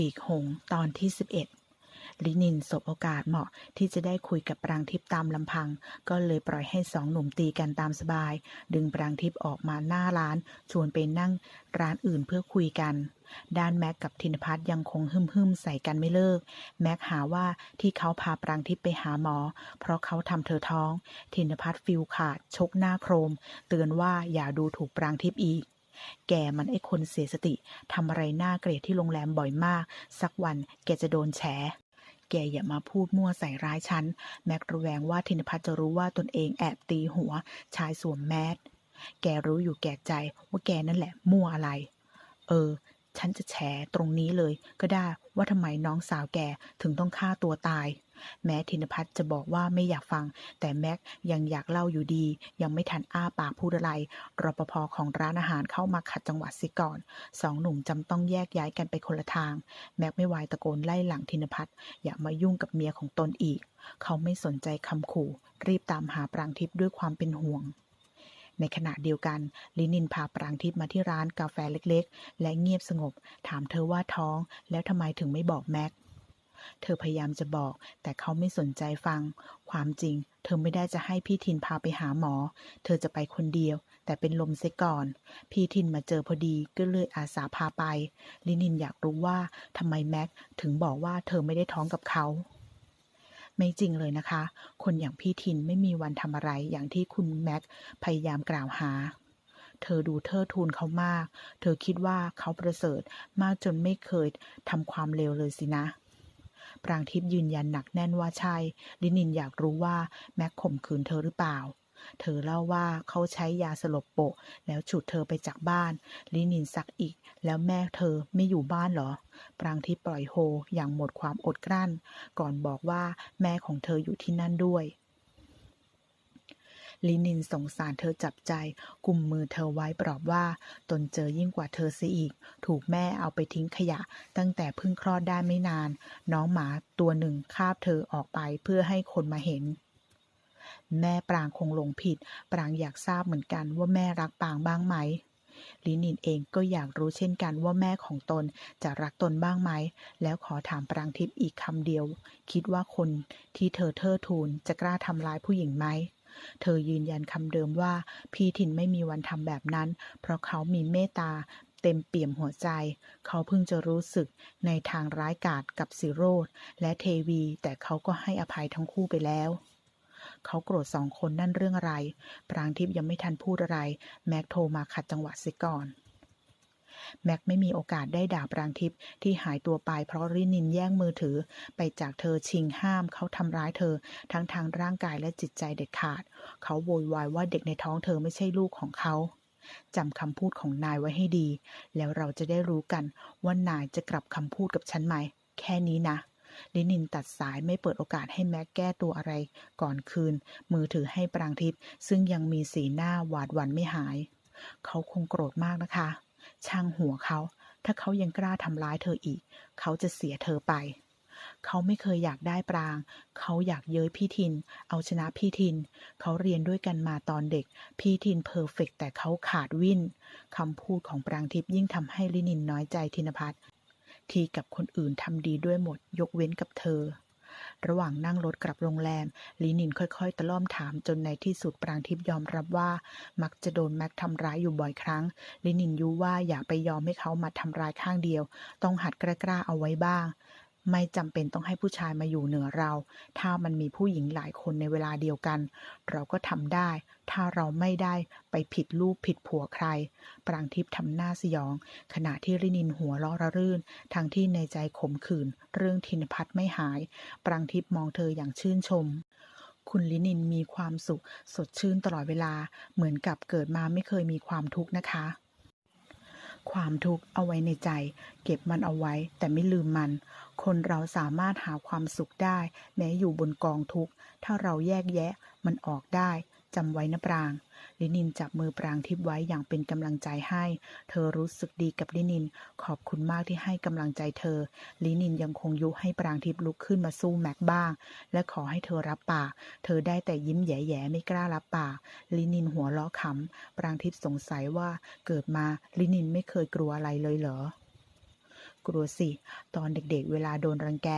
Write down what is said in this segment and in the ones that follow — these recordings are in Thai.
ปีกหงตอนที่ 11 ลินินสบโอกาสเหมาะที่จะได้คุยกับปรางทิพย์ตามลำพัง ก็เลยปล่อยให้สองหนุ่มตีกันตามสบาย ดึงปรางทิพย์ออกมาหน้าร้าน ชวนไปนั่งร้านอื่นเพื่อคุยกัน ด้านแม็กกับธินพัฒน์ยังคงหึมหึมใส่กันไม่เลิก แม็กหาว่าที่เขาพาปรางทิพย์ไปหาหมอ เพราะเขาทำเธอท้อง ธินพัฒน์ฟิลขาดชกหน้าโครม เตือนว่าอย่าดูถูกปรางทิพย์อีก แกมันไอ้คนเสียสติทำอะไรน่าเกลียดที่โรงแรมบ่อยมาก สักวันแกจะโดนแฉแกอย่ามาพูดมั่วใส่ร้ายฉัน แม็กระแวงว่าธินพัฒจะรู้ว่าตนเองแอบตีหัว ชายสวมแมสแกรู้อยู่แก่ใจว่าแกนั่นแหละมั่วอะไร เออ ฉันจะแฉตรงนี้เลย ก็ได้ว่าทำไมน้องสาวแกถึงต้องฆ่าตัวตาย แม้ธินพัฒน์จะบอกว่าไม่อยากฟัง แต่แม็กยังอยากเล่าอยู่ดี ยังไม่ทันอ้าปากพูดอะไรรปภของร้านอาหารเข้ามาขัดจังหวะเสิก่อนสองหนุ่มจำต้องแยกย้ายกันไปคนละทาง แม็กไม่ไหวตะโกนไล่หลังธินพัฒน์อย่ามายุ่งกับเมียของตนอีก เขาไม่สนใจคำขู่ รีบตามหาปรางทิพย์ด้วยความเป็นห่วงในขณะเดียวกัน ลินินพาปรางทิพย์มาที่ร้านกาแฟเล็กๆ และเงียบสงบ ถามเธอว่าท้อง แล้วทำไมถึงไม่บอกแม็ก เธอพยายามจะบอก แต่เขาไม่สนใจฟัง ความจริง เธอไม่ได้จะให้พี่ทินพาไปหาหมอ เธอจะไปคนเดียว แต่เป็นลมเสียก่อน พี่ทินมาเจอพอดีก็เลยอาสาพาไป ลินินอยากรู้ว่าทำไมแม็กถึงบอกว่าเธอไม่ได้ท้องกับเขาไม่จริงเลยนะคะ คนอย่างพี่ทินไม่มีวันทำอะไรอย่างที่คุณแม็กพยายามกล่าวหา เธอดูเทิดทูนเขามาก เธอคิดว่าเขาประเสริฐมากจนไม่เคยทำความเลวเลยสินะ ปรางทิพย์ยืนยันหนักแน่นว่าใช่ลินินอยากรู้ว่าแม็กข่มขืนเธอหรือเปล่า เธอเล่าว่าเขาใช้ยาสลบโปะ แล้วฉุดเธอไปจากบ้าน ลินินซักอีก แล้วแม่เธอไม่อยู่บ้านเหรอ ปรางทิพย์ปล่อยโฮอย่างหมดความอดกลั้น ก่อนบอกว่าแม่ของเธออยู่ที่นั่นด้วย ลินินสงสารเธอจับใจกุมมือเธอไว้ปลอบว่า ตนเจอยิ่งกว่าเธอเสียอีก ถูกแม่เอาไปทิ้งขยะ ตั้งแต่เพิ่งคลอดได้ไม่นาน น้องหมาตัวหนึ่งคาบเธอออกไปเพื่อให้คนมาเห็นแม่ปรางคงหลงผิด ปรางอยากทราบเหมือนกันว่าแม่รักปรางบ้างไหม ลินินเองก็อยากรู้เช่นกันว่าแม่ของตนจะรักตนบ้างไหม แล้วขอถามปรางทิพย์อีกคำเดียว คิดว่าคนที่เธอเทิดทูนจะกล้าทำร้ายผู้หญิงไหม เธอยืนยันคำเดิมว่า พี่ถิ่นไม่มีวันทำแบบนั้น เพราะเขามีเมตตาเต็มเปี่ยมหัวใจ เขาเพิ่งจะรู้สึกในทางร้ายกาจกับสิโรธและเทวี แต่เขาก็ให้อภัยทั้งคู่ไปแล้วเขาโกรธสองคนนั่นเรื่องอะไร ปรางทิพย์ยังไม่ทันพูดอะไร แม็กโทรมาขัดจังหวะเสียก่อน แม็กไม่มีโอกาสได้ด่าปรางทิพย์ที่หายตัวไปเพราะรินินแย่งมือถือ ไปจากเธอชิงห้ามเขาทำร้ายเธอ ทั้งทางร่างกายและจิตใจเด็ดขาด เขาโวยวายว่าเด็กในท้องเธอไม่ใช่ลูกของเขาจำคำพูดของนายไว้ให้ดี แล้วเราจะได้รู้กันว่านายจะกลับคำพูดกับฉันไหม แค่นี้นะลินินตัดสายไม่เปิดโอกาสให้แม็กแก้ตัวอะไร ก่อนคืน มือถือให้ปรางทิพย์ซึ่งยังมีสีหน้าหวาดหวั่นไม่หาย เขาคงโกรธมากนะคะ ช่างหัวเขา ถ้าเขายังกล้าทำร้ายเธออีก เขาจะเสียเธอไป เขาไม่เคยอยากได้ปราง เขาอยากเย้ยพี่ทิน เอาชนะพี่ทิน เขาเรียนด้วยกันมาตอนเด็ก พี่ทินเพอร์เฟกต์แต่เขาขาดวินคำพูดของปรางทิพย์ยิ่งทำให้ลินินน้อยใจธินพัฒน์ที่กับคนอื่นทำดีด้วยหมด ยกเว้นกับเธอ ระหว่างนั่งรถกลับโรงแรมลินินค่อยๆ ตะล่อมถามจนในที่สุดปรางทิพย์ยอมรับว่า มักจะโดนแม็กทำร้ายอยู่บ่อยครั้งลินินยูว่าอย่าไปยอมให้เขามาทำร้ายข้างเดียว ต้องหัดกล้าๆเอาไว้บ้าง ไม่จำเป็นต้องให้ผู้ชายมาอยู่เหนือเรา ถ้ามันมีผู้หญิงหลายคนในเวลาเดียวกัน เราก็ทำได้ ถ้าเราไม่ได้ไปผิดลูกผิดผัวใคร ปรางทิพย์ทำหน้าสยอง ขณะที่รินินหัวเราะระรื่น ทั้งที่ในใจขมขื่น เรื่องทินพัฒน์ไม่หาย ปรางทิพย์มองเธออย่างชื่นชมคุณลินินมีความสุขสดชื่นตลอดเวลา เหมือนกับเกิดมาไม่เคยมีความทุกข์นะคะ ความทุกข์เอาไว้ในใจ เก็บมันเอาไว้แต่ไม่ลืมมัน คนเราสามารถหาความสุขได้ แม้อยู่บนกองทุกข์ ถ้าเราแยกแยะ มันออกได้จำไว้นะปราง ลินินจับมือปรางทิพย์ไว้อย่างเป็นกำลังใจให้ เธอรู้สึกดีกับลินิน ขอบคุณมากที่ให้กำลังใจเธอ ลินินยังคงยุให้ปรางทิพย์ลุกขึ้นมาสู้แม็กบ้าง และขอให้เธอรับปาก เธอได้แต่ยิ้มแย่ๆไม่กล้ารับปาก ลินินหัวเราะขำ ปรางทิพย์สงสัยว่าเกิดมาลินินไม่เคยกลัวอะไรเลยเหรอ กลัวสิ ตอนเด็กๆ เวลาโดนรังแก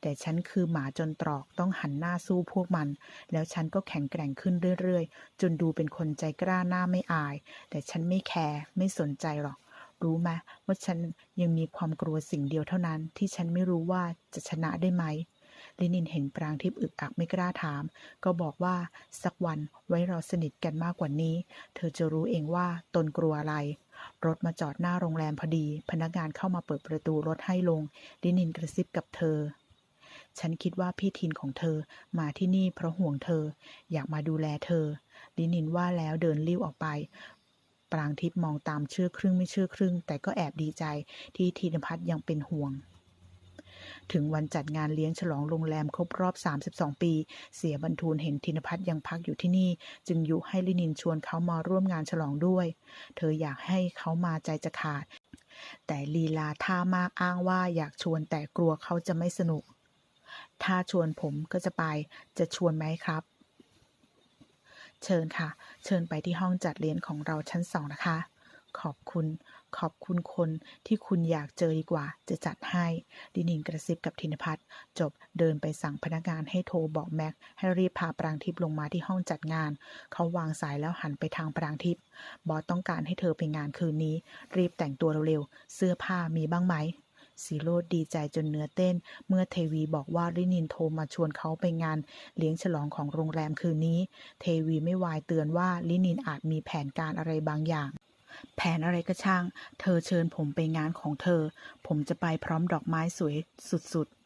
แต่ฉันคือหมาจนตรอกต้องหันหน้าสู้พวกมัน แล้วฉันก็แข็งแกร่งขึ้นเรื่อยๆ จนดูเป็นคนใจกล้าหน้าไม่อาย แต่ฉันไม่แคร์ไม่สนใจหรอก รู้ไหมว่าฉันยังมีความกลัวสิ่งเดียวเท่านั้น ที่ฉันไม่รู้ว่าจะชนะได้ไหม ลินินเห็นปรางทิพย์อึกอักไม่กล้าถาม ก็บอกว่าสักวันไว้เราสนิทกันมากกว่านี้ เธอจะรู้เองว่าตนกลัวอะไร รถมาจอดหน้าโรงแรมพอดี พนักงานเข้ามาเปิดประตูรถให้ลง ลินินกระซิบกับเธอ ฉันคิดว่าพี่ทินของเธอมาที่นี่เพราะห่วงเธอ อยากมาดูแลเธอ ลินินว่าแล้วเดินลี้วออกไปปรางทิพย์มองตามเชื่อครึ่งไม่เชื่อครึ่ง แต่ก็แอบดีใจที่ธีนพัฒน์ยังเป็นห่วง ถึงวันจัดงานเลี้ยงฉลองโรงแรมครบรอบ 32 ปี เสียบรรทูลเห็นธินพัฒน์ยังพักอยู่ที่นี่ จึงยุให้ลินินชวนเขามาร่วมงานฉลองด้วย เธออยากให้เขามาใจจะขาด แต่ลีลาท่ามากอ้างว่าอยากชวนแต่กลัวเขาจะไม่สนุก ถ้าชวนผมก็จะไป จะชวนไหมครับ เชิญค่ะ เชิญไปที่ห้องจัดเลี้ยงของเราชั้นสองนะคะ ขอบคุณ ขอบคุณคนที่คุณอยากเจอดีกว่า จะจัดให้ดินินกระซิบกับธินพัฒน์จบเดินไปสั่งพนักงานให้โทรบอกแม็ก ให้รีบพาปรางทิพย์ลงมาที่ห้องจัดงาน เขาวางสายแล้วหันไปทางปรางทิพย์บอสต้องการให้เธอไปงานคืนนี้ รีบแต่งตัวเร็วๆ เสื้อผ้ามีบ้างไหมสีโรดดีใจจนเนื้อเต้น เมื่อเทวีบอกว่ารินินโทรมาชวนเขาไปงาน เลี้ยงฉลองของโรงแรมคืนนี้ เทวีไม่วายเตือนว่าลินินอาจมีแผนการอะไรบางอย่าง แผนอะไรก็ช่าง เธอเชิญผมไปงานของเธอ ผมจะไปพร้อมดอกไม้สวยสุดๆ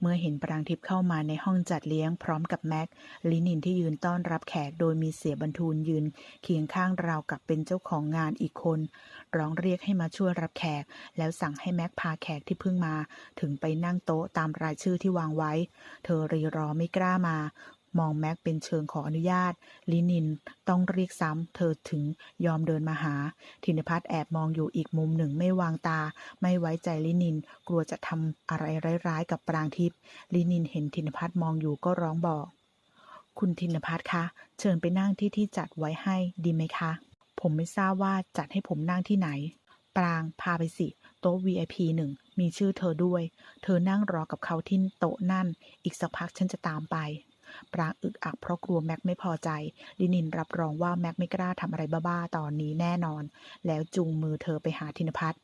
เมื่อเห็นปรางทิพย์เข้ามาในห้องจัดเลี้ยงพร้อมกับแม็ก ลินินที่ยืนต้อนรับแขกโดยมีเสียบรรทูลยืน เคียงข้างราวกับเป็นเจ้าของงานอีกคน ร้องเรียกให้มาช่วยรับแขก แล้วสั่งให้แม็กพาแขกที่เพิ่งมา ถึงไปนั่งโต๊ะตามรายชื่อที่วางไว้ เธอรีรอไม่กล้ามา มองแม็กเป็นเชิงขออนุญาต ลินินต้องเรียกซ้ำ เธอถึงยอมเดินมาหา ธินพัฒน์แอบมองอยู่อีกมุมหนึ่งไม่วางตา ไม่ไว้ใจลินิน กลัวจะทำอะไรร้ายๆ กับปรางทิพย์ลินินเห็นธินพัฒน์มองอยู่ก็ร้องบอก คุณธินพัฒน์คะ เชิญไปนั่งที่ที่จัดไว้ให้ดีไหมคะ ผมไม่ทราบว่าจัดให้ผมนั่งที่ไหน ปรางพาไปสิโต๊ะ VIP หนึ่งมีชื่อเธอด้วย เธอนั่งรอกับเขาที่โต๊ะนั่น อีกสักพักฉันจะตามไป ปรางอึกอักเพราะกลัวแม็กไม่พอใจ ลินินรับรองว่าแม็กไม่กล้าทำอะไรบ้าๆตอนนี้แน่นอน แล้วจูงมือเธอไปหาธินพัฒน์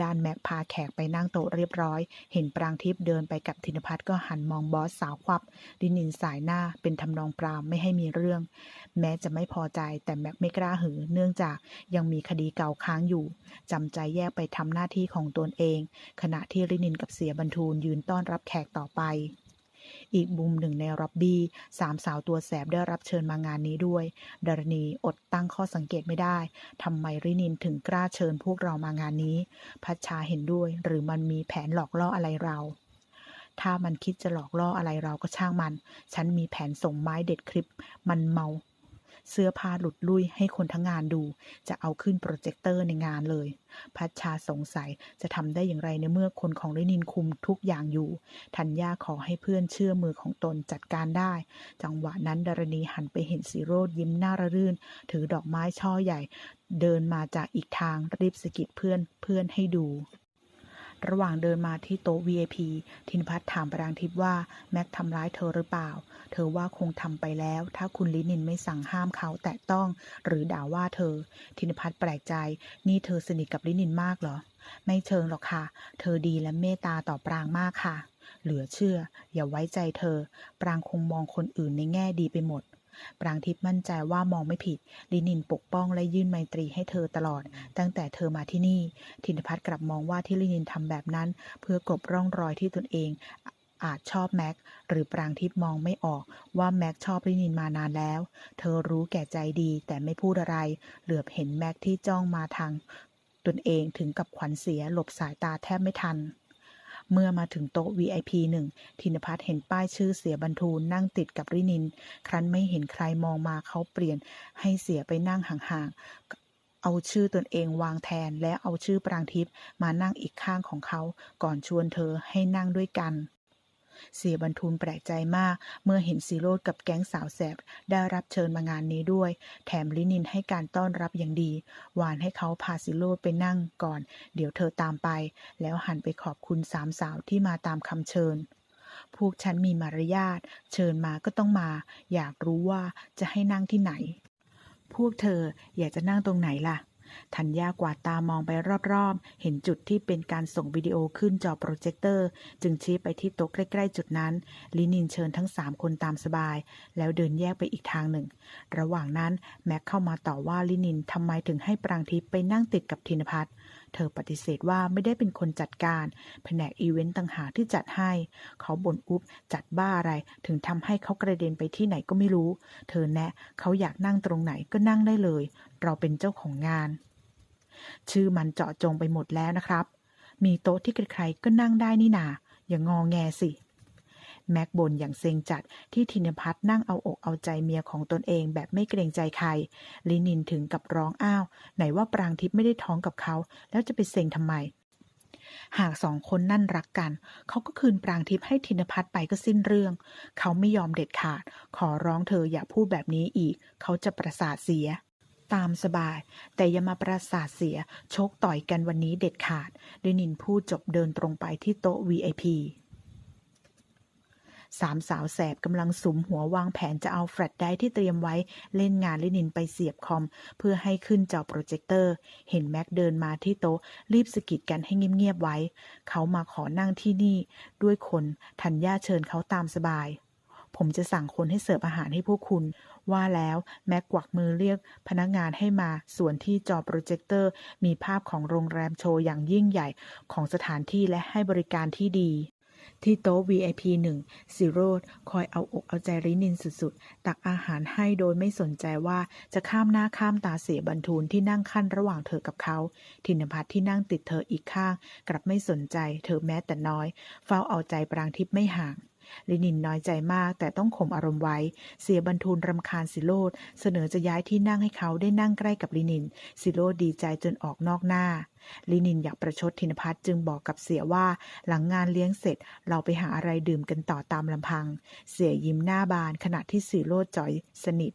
ด้านแม็กพาแขกไปนั่งโต๊ะเรียบร้อย เห็นปรางทิพย์เดินไปกับธินพัฒน์ก็หันมองบอสสาวควับ ลินินสายหน้าเป็นทำนองปรามไม่ให้มีเรื่อง แม้จะไม่พอใจแต่แม็กไม่กล้าหือ เนื่องจากยังมีคดีเก่าค้างอยู่จำใจแยกไปทำหน้าที่ของตนเอง ขณะที่รินินกับเสียบรรทูลยืนต้อนรับแขกต่อไป อีกมุมหนึ่งในร็อบบี้สามสาวตัวแสบได้รับเชิญมางานนี้ด้วย ดารณีอดตั้งข้อสังเกตไม่ได้ทำไมรินินถึงกล้าเชิญพวกเรามางานนี้ พัชชาเห็นด้วย หรือมันมีแผนหลอกล่ออะไรเราถ้ามันคิดจะหลอกล่ออะไรเราก็ช่างมัน ฉันมีแผนส่งไม้เด็ดคลิป มันเมา เสื้อผ้าหลุดลุยให้คนทั้งงานดู จะเอาขึ้นโปรเจคเตอร์ในงานเลย พัชชาสงสัยจะทำได้อย่างไรในเมื่อคนของลินินคุมทุกอย่างอยู่ ธัญญาขอให้เพื่อนเชื่อมือของตนจัดการได้ จังหวะนั้นดารณีหันไปเห็นสีโรดยิ้มหน้าระรื่น ถือดอกไม้ช่อใหญ่ เดินมาจากอีกทางรีบสะกิดเพื่อนเพื่อนให้ดู ระหว่างเดินมาที่โต๊ะ VIP ทินพัฒน์ถามปรางทิพย์ว่า แม็กทำร้ายเธอหรือเปล่า เธอว่าคงทำไปแล้ว ถ้าคุณลินินไม่สั่งห้ามเขาแตะต้อง หรือด่าว่าเธอ ทินพัฒน์แปลกใจ นี่เธอสนิทกับลินินมากเหรอ ไม่เชิงหรอกค่ะ เธอดีและเมตตาต่อปรางมากค่ะ เหลือเชื่อ อย่าไว้ใจเธอ ปรางคงมองคนอื่นในแง่ดีไปหมด ปรางทิพย์มั่นใจว่ามองไม่ผิด ลินินปกป้องและยื่นไมตรีให้เธอตลอด ตั้งแต่เธอมาที่นี่ ธินพัฒน์กลับมองว่าที่ลินินทำแบบนั้น เพื่อกลบร่องรอยที่ตนเองอาจชอบแม็ก หรือปรางทิพย์มองไม่ออกว่าแม็กชอบลินินมานานแล้ว เธอรู้แก่ใจดีแต่ไม่พูดอะไร เหลือบเห็นแม็กที่จ้องมาทาง ตนเองถึงกับขวัญเสียหลบสายตาแทบไม่ทัน เมื่อมาถึงโต๊ะ VIP หนึ่งธินพัฒน์เห็นป้ายชื่อเสียบรรทูลนั่งติดกับรินิน ครั้นไม่เห็นใครมองมาเขาเปลี่ยนให้เสียไปนั่งห่างๆ เอาชื่อตนเองวางแทนและเอาชื่อปรางทิพย์มานั่งอีกข้างของเขา ก่อนชวนเธอให้นั่งด้วยกัน เสียบรรทูลแปลกใจมาก เมื่อเห็นซีโรดกับแก๊งสาวแสบได้รับเชิญมางานนี้ด้วย แถมลินินให้การต้อนรับอย่างดี หวานให้เขาพาซีโรดไปนั่งก่อน เดี๋ยวเธอตามไป แล้วหันไปขอบคุณสามสาวที่มาตามคำเชิญพวกฉันมีมารยาท เชิญมาก็ต้องมา อยากรู้ว่าจะให้นั่งที่ไหน พวกเธออยากจะนั่งตรงไหนล่ะ ธัญญากวาดตามองไปรอบๆ เห็นจุดที่เป็นการส่งวิดีโอขึ้นจอโปรเจคเตอร์ จึงชี้ไปที่โต๊ะใกล้ ๆ จุดนั้น ลินินเชิญทั้งสามคนตามสบาย แล้วเดินแยกไปอีกทางหนึ่ง ระหว่างนั้นแม็กเข้ามาต่อว่าลินินทำไมถึงให้ปรางทิพย์ไปนั่งติดกับธินพัฒน์ เธอปฏิเสธว่าไม่ได้เป็นคนจัดการ แผนกอีเวนต์ต่างหากที่จัดให้ เขาบ่นอุบจัดบ้าอะไร ถึงทำให้เขากระเด็นไปที่ไหนก็ไม่รู้ เธอแนะเขาอยากนั่งตรงไหนก็นั่งได้เลย เราเป็นเจ้าของงาน ชื่อมันเจาะจงไปหมดแล้วนะครับ มีโต๊ะที่ใครๆก็นั่งได้นี่นาอย่างงอแงสิ แม็กบนอย่างเซ็งจัดที่ธินพัฒน์นั่งเอาอกเอาใจเมียของตนเองแบบไม่เกรงใจใคร ลินินถึงกับร้องอ้าว ไหนว่าปรางทิพย์ไม่ได้ท้องกับเขา แล้วจะไปเซ็งทำไม หากสองคนนั่นรักกัน เขาก็คืนปรางทิพย์ให้ธินพัฒไปก็สิ้นเรื่อง เขาไม่ยอมเด็ดขาด ขอร้องเธออย่าพูดแบบนี้อีก เขาจะประสาทเสียตามสบาย แต่อย่ามาประสาทเสีย ชกต่อยกันวันนี้เด็ดขาดลินินพูดจบเดินตรงไปที่โต๊ะ VIP สามสาวแสบกำลังสุมหัววางแผนจะเอาแฟลชไดร์ที่เตรียมไว้เล่นงานลินินไปเสียบคอม เพื่อให้ขึ้นจอโปรเจคเตอร์ เห็นแม็กเดินมาที่โต๊ะ รีบสกิดกันให้เงียบๆไว้ เขามาขอนั่งที่นี่ด้วยคนทัญญาเชิญเขาตามสบาย ผมจะสั่งคนให้เสิร์ฟอาหารให้พวกคุณ ว่าแล้วแม็กกวักมือเรียกพนักงานให้มา ส่วนที่จอโปรเจคเตอร์มีภาพของโรงแรมโชว์อย่างยิ่งใหญ่ของสถานที่และให้บริการที่ดี ที่โต๊ะ VIP 1ซิโรดคอยเอาอกเอาใจรินินสุดๆ ตักอาหารให้โดยไม่สนใจว่าจะข้ามหน้าข้ามตาเสียบรรทูลที่นั่งขั้นระหว่างเธอกับเขาทินพัทที่นั่งติดเธออีกข้าง กลับไม่สนใจเธอแม้แต่น้อย เฝ้าเอาใจปรางทิพย์ไม่ห่าง ลินินน้อยใจมากแต่ต้องข่มอารมณ์ไว้ เสียบรรทูลรำคาญสิโรดเสนอจะย้ายที่นั่งให้เขาได้นั่งใกล้กับลินิน สิโรดดีใจจนออกนอกหน้า ลินินอยากประชดธินพัฒน์จึงบอกกับเสียว่าหลังงานเลี้ยงเสร็จเราไปหาอะไรดื่มกันต่อตามลำพัง เสียยิ้มหน้าบานขณะที่สีโรดจ่อยสนิท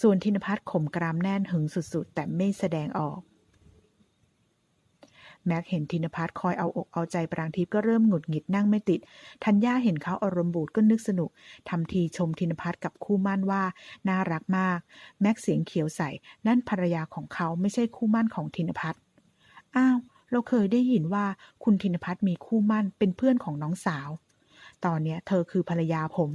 ส่วนธินพัฒน์ข่มกรามแน่นหึงสุดๆ แต่ไม่แสดงออก แม็กเห็นธินพัทรคอยเอาอกเอาใจปรางทิพย์ก็เริ่มหงุดหงิดนั่งไม่ติด ทัญญาเห็นเขาอารมณ์บูดก็นึกสนุกทำทีชมธินพัทรกับคู่มั่นว่า น่ารักมาก แม็กเสียงเขียวใส่นั่นภรรยาของเขาไม่ใช่คู่มั่นของธินพัทรอ้าว เราเคยได้ยินว่าคุณธินพัทรมีคู่มั่นเป็นเพื่อนของน้องสาว ตอนเนี้ยเธอคือภรรยาผม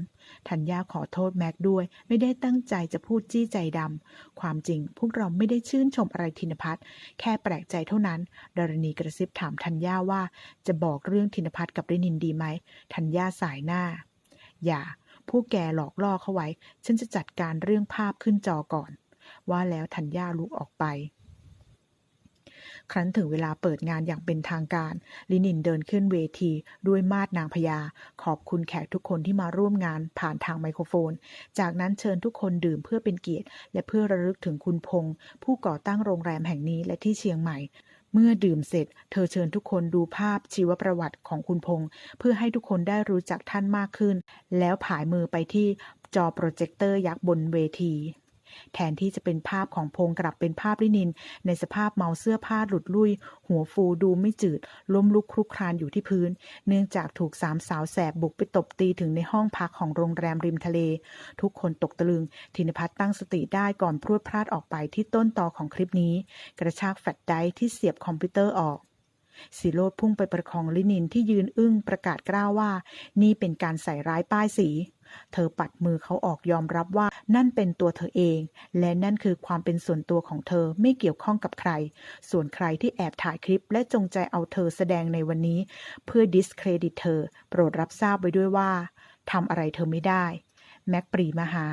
ธัญญาขอโทษแม็กด้วย ไม่ได้ตั้งใจจะพูดจี้ใจดำ ความจริงพวกเราไม่ได้ชื่นชมอะไรธินพัฒน์แค่แปลกใจเท่านั้น ดารณีกระซิบถามธัญญาว่าจะบอกเรื่องธินพัฒน์กับรินินดีไหม ธัญญาสายหน้า อย่าพวกแกหลอกล่อเขาไว้ ฉันจะจัดการเรื่องภาพขึ้นจอก่อน ว่าแล้วธัญญาลุกออกไป ครั้นถึงเวลาเปิดงานอย่างเป็นทางการ ลินินเดินขึ้นเวทีด้วยมาดนางพญาขอบคุณแขกทุกคนที่มาร่วมงานผ่านทางไมโครโฟน จากนั้นเชิญทุกคนดื่มเพื่อเป็นเกียรติ และเพื่อระลึกถึงคุณพงษ์ผู้ก่อตั้งโรงแรมแห่งนี้และที่เชียงใหม่เมื่อดื่มเสร็จ เธอเชิญทุกคนดูภาพชีวประวัติของคุณพงษ์เพื่อให้ทุกคนได้รู้จักท่านมากขึ้น แล้วผายมือไปที่จอโปรเจคเตอร์ยักษ์บนเวที แทนที่จะเป็นภาพของพงกลับเป็นภาพลินิน ในสภาพเมาเสื้อผ้าหลุดลุ่ยหัวฟูดูไม่จืด ล้มลุกคลุกคลานอยู่ที่พื้น เนื่องจากถูกสามสาวแสบบุกไปตบตีถึงในห้องพักของโรงแรมริมทะเล ทุกคนตกตะลึง ธินพัฒน์ตั้งสติได้ก่อนพรวดพลาดออกไปที่ต้นตอของคลิปนี้ กระชากแฟลชไดร์ที่เสียบคอมพิวเตอร์ออกสีโรดพุ่งไปประคองลินินที่ยืนอึ้งประกาศกล้าวว่า นี่เป็นการใส่ร้ายป้ายสี เธอปัดมือเขาออกยอมรับว่านั่นเป็นตัวเธอเอง และนั่นคือความเป็นส่วนตัวของเธอไม่เกี่ยวข้องกับใคร ส่วนใครที่แอบถ่ายคลิปและจงใจเอาเธอแสดงในวันนี้ เพื่อดิสเครดิตเธอ โปรดรับทราบไว้ด้วยว่าทำอะไรเธอไม่ได้ แม็กปรีมาหา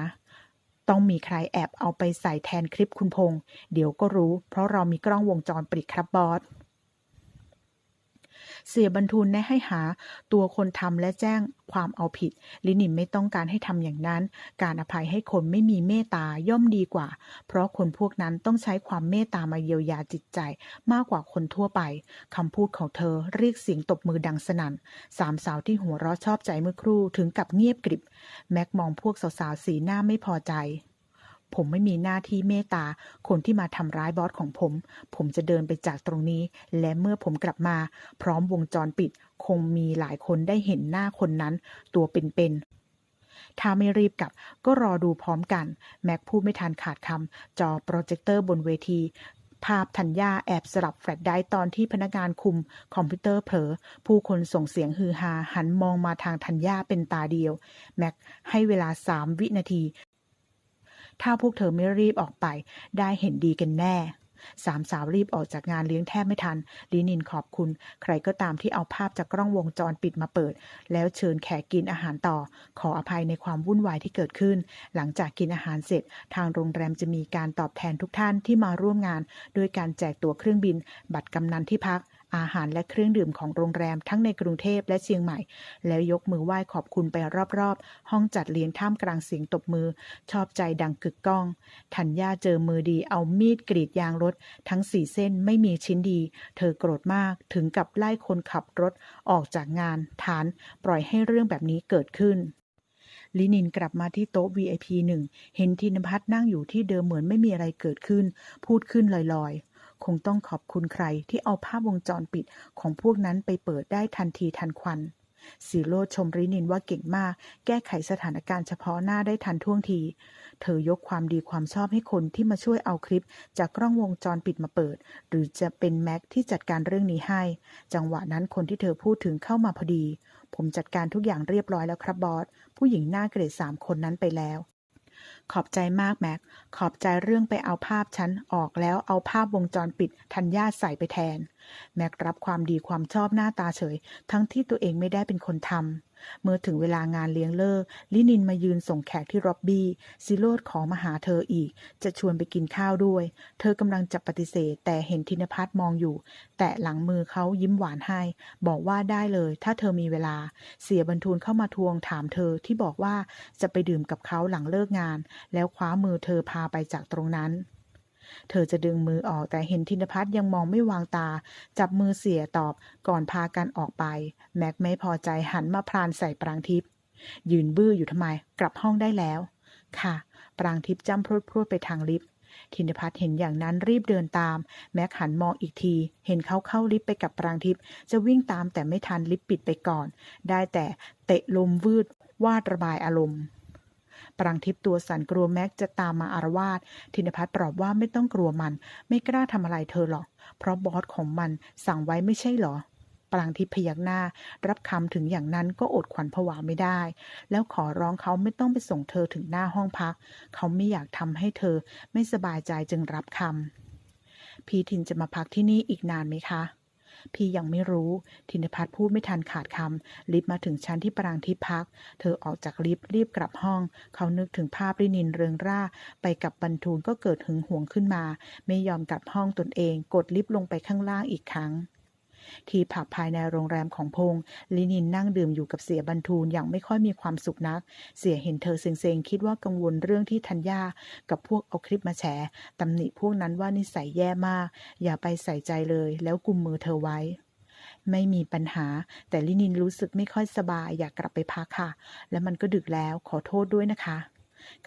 ต้องมีใครแอบเอาไปใส่แทนคลิปคุณพงษ์เดี๋ยวก็รู้ เพราะเรามีกล้องวงจรปิดครับบอส เสียบรรทูลแนะให้หาตัวคนทำและแจ้งความเอาผิด ลินินไม่ต้องการให้ทำอย่างนั้น การอภัยให้คนไม่มีเมตตาย่อมดีกว่า เพราะคนพวกนั้นต้องใช้ความเมตตามาเยียวยาจิตใจ มากกว่าคนทั่วไปคำพูดของเธอเรียกเสียงตบมือดังสนั่น สามสาวที่หัวเราะชอบใจเมื่อครู่ถึงกับเงียบกริบ แม็กมองพวกสาวๆสีหน้าไม่พอใจ ผมไม่มีหน้าที่เมตตา คนที่มาทำร้ายบอสของผม ผมจะเดินไปจากตรงนี้ และเมื่อผมกลับมา พร้อมวงจรปิด คงมีหลายคนได้เห็นหน้าคนนั้น ตัวเป็นๆถ้าไม่รีบกลับก็รอดูพร้อมกัน แม็กพูดไม่ทันขาดคำจอโปรเจคเตอร์บนเวที ภาพธัญญาแอบสลับแฟลชไดรฟ์ตอนที่พนักงานคุมคอมพิวเตอร์เผลอ ผู้คนส่งเสียงฮือฮาหันมองมาทางธัญญาเป็นตาเดียว แม็กให้เวลาสามวินาที ถ้าพวกเธอไม่รีบออกไป ได้เห็นดีกันแน่สามสาวรีบออกจากงานเลี้ยงแทบไม่ทัน ลินินขอบคุณ ใครก็ตามที่เอาภาพจากกล้องวงจรปิดมาเปิด แล้วเชิญแขกกินอาหารต่อ ขออภัยในความวุ่นวายที่เกิดขึ้น หลังจากกินอาหารเสร็จ ทางโรงแรมจะมีการตอบแทนทุกท่านที่มาร่วมงาน โดยการแจกตั๋วเครื่องบิน บัตรกำนันที่พัก อาหารและเครื่องดื่มของโรงแรมทั้งในกรุงเทพและเชียงใหม่ แล้วยกมือไหว้ขอบคุณไปรอบๆ ห้องจัดเลี้ยงท่ามกลางเสียงตบมือ ชอบใจดังกึกก้องธัญญาเจอมือดีเอามีดกรีดยางรถ ทั้งสี่เส้นไม่มีชิ้นดี เธอโกรธมากถึงกับไล่คนขับรถออกจากงาน ฐานปล่อยให้เรื่องแบบนี้เกิดขึ้นลินินกลับมาที่โต๊ะ VIP หนึ่ง เห็นธินพัฒน์นั่งอยู่ที่เดิมเหมือนไม่มีอะไรเกิดขึ้น พูดขึ้นลอยๆ คงต้องขอบคุณใครที่เอาภาพวงจรปิดของพวกนั้นไปเปิดได้ทันทีทันควันสีโรดชมรินินว่าเก่งมาก แก้ไขสถานการณ์เฉพาะหน้าได้ทันท่วงที เธอยกความดีความชอบให้คนที่มาช่วยเอาคลิป จากกล้องวงจรปิดมาเปิด หรือจะเป็นแม็กที่จัดการเรื่องนี้ให้ จังหวะนั้นคนที่เธอพูดถึงเข้ามาพอดี ผมจัดการทุกอย่างเรียบร้อยแล้วครับบอส ผู้หญิงหน้าเกรดสามคนนั้นไปแล้ว ขอบใจมากแม็ก ขอบใจเรื่องไปเอาภาพฉันออกแล้วเอาภาพวงจรปิดทัญญาใส่ไปแทน แม็กรับความดีความชอบหน้าตาเฉย ทั้งที่ตัวเองไม่ได้เป็นคนทำ เมื่อถึงเวลางานเลี้ยงเลิก ลินินมายืนส่งแขกที่ร็อบบี้ซิโรดขอมาหาเธออีก จะชวนไปกินข้าวด้วย เธอกำลังจะปฏิเสธ แต่เห็นธินพัฒน์มองอยู่ แตะหลังมือเขายิ้มหวานให้ บอกว่าได้เลย ถ้าเธอมีเวลา เสียบรรทูลเข้ามาทวงถามเธอที่บอกว่าจะไปดื่มกับเขาหลังเลิกงาน แล้วคว้ามือเธอพาไปจากตรงนั้น เธอจะดึงมือออกแต่เห็นธินพัฒน์ยังมองไม่วางตา จับมือเสียตอบก่อนพากันออกไป แม็กไม่พอใจหันมาพรานใส่ปรางทิพย์ยืนบื้ออยู่ทำไมกลับห้องได้แล้ว ค่ะ ปรางทิพย์จ้ำพรวดพรวดไปทางลิฟต์ธินพัฒน์เห็นอย่างนั้นรีบเดินตาม แม็กหันมองอีกที เห็นเขาเข้าลิฟต์ไปกับปรางทิพย์จะวิ่งตามแต่ไม่ทันลิฟต์ปิดไปก่อน ได้แต่เตะลมวืดวาดระบายอารมณ์ ปรางทิพย์ตัวสั่นกลัวแม็กจะตามมาอารวาสธินพัฒน์ปลอบว่าไม่ต้องกลัวมัน ไม่กล้าทำอะไรเธอหรอก เพราะบอสของมันสั่งไว้ไม่ใช่หรอปรางทิพย์พยักหน้า รับคำถึงอย่างนั้นก็อดขวัญผวาไม่ได้ แล้วขอร้องเขาไม่ต้องไปส่งเธอถึงหน้าห้องพัก เขาไม่อยากทำให้เธอไม่สบายใจจึงรับคำพีทินจะมาพักที่นี่อีกนานไหมคะ พี่ยังไม่รู้ ธินพัฒน์พูดไม่ทันขาดคำลิฟต์มาถึงชั้นที่ปรางทิพพัก เธอออกจากลิฟต์รีบกลับห้อง เขานึกถึงภาพรินินเรืองร่า ไปกับบรรทูลก็เกิดหึงหวงขึ้นมา ไม่ยอมกลับห้องตนเอง กดลิฟต์ลงไปข้างล่างอีกครั้ง ที่ผับภายในโรงแรมของพงษ์ลินินนั่งดื่มอยู่กับเสียบรรทูลอย่างไม่ค่อยมีความสุขนัก เสียเห็นเธอเซ็งๆคิดว่ากังวลเรื่องที่ธัญญากับพวกเอาคลิปมาแฉตำหนิพวกนั้นว่านิสัยแย่มาก อย่าไปใส่ใจเลย แล้วกุมมือเธอไว้ไม่มีปัญหา แต่ลินินรู้สึกไม่ค่อยสบายอยากกลับไปพักค่ะ และมันก็ดึกแล้วขอโทษด้วยนะคะ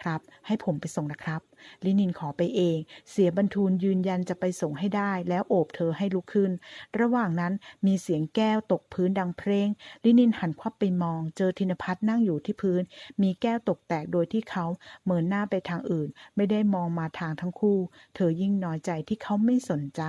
ครับ ให้ผมไปส่งนะครับ ลินินขอไปเอง เสียบรรทูลยืนยันจะไปส่งให้ได้ แล้วโอบเธอให้ลุกขึ้น ระหว่างนั้นมีเสียงแก้วตกพื้นดังเพลง ลินินหันควับไปมอง เจอธินพัฒน์นั่งอยู่ที่พื้น มีแก้วตกแตกโดยที่เขาเหมินหน้าไปทางอื่น ไม่ได้มองมาทางทั้งคู่ เธอยิ่งน้อยใจที่เขาไม่สนใจ